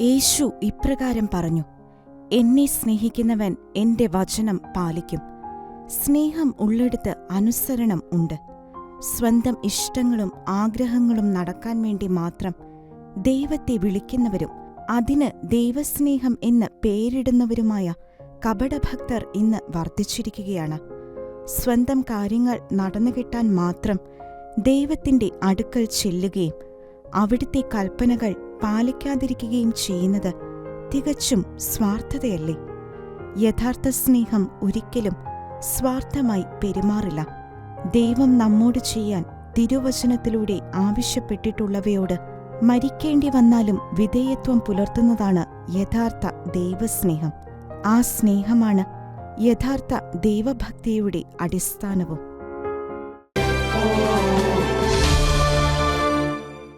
യേശു ഇപ്രകാരം പറഞ്ഞു എന്നെ സ്നേഹിക്കുന്നവൻ എന്റെ വചനം പാലിക്കും. സ്നേഹം ഉള്ളിടത്ത് അനുസരണം ഉണ്ട്. സ്വന്തം ഇഷ്ടങ്ങളും ആഗ്രഹങ്ങളും നടക്കാൻ വേണ്ടി മാത്രം ദൈവത്തെ വിളിക്കുന്നവരും അതിന് ദൈവസ്നേഹം എന്ന് പേരിടുന്നവരുമായ കപടഭക്തർ ഇന്ന് വർദ്ധിച്ചിരിക്കുകയാണ്. സ്വന്തം കാര്യങ്ങൾ നടന്നുകിട്ടാൻ മാത്രം ദൈവത്തിന്റെ അടുക്കൽ ചെല്ലുകയും അവിടുത്തെ കൽപ്പനകൾ പാലിക്കാതിരിക്കുകയും ചെയ്യുന്നത് തികച്ചും സ്വാർത്ഥതയല്ലേ? യഥാർത്ഥ സ്നേഹം ഒരിക്കലും സ്വാർത്ഥമായി പെരുമാറില്ല. ദൈവം നമ്മോട് ചെയ്യാൻ തിരുവചനത്തിലൂടെ ആവശ്യപ്പെട്ടിട്ടുള്ളവയോട് മരിക്കേണ്ടി വന്നാലും വിധേയത്വം പുലർത്തുന്നതാണ് യഥാർത്ഥ ദൈവസ്നേഹം. ആ സ്നേഹമാണ് യഥാർത്ഥ ദൈവഭക്തിയുടെ അടിസ്ഥാനവും.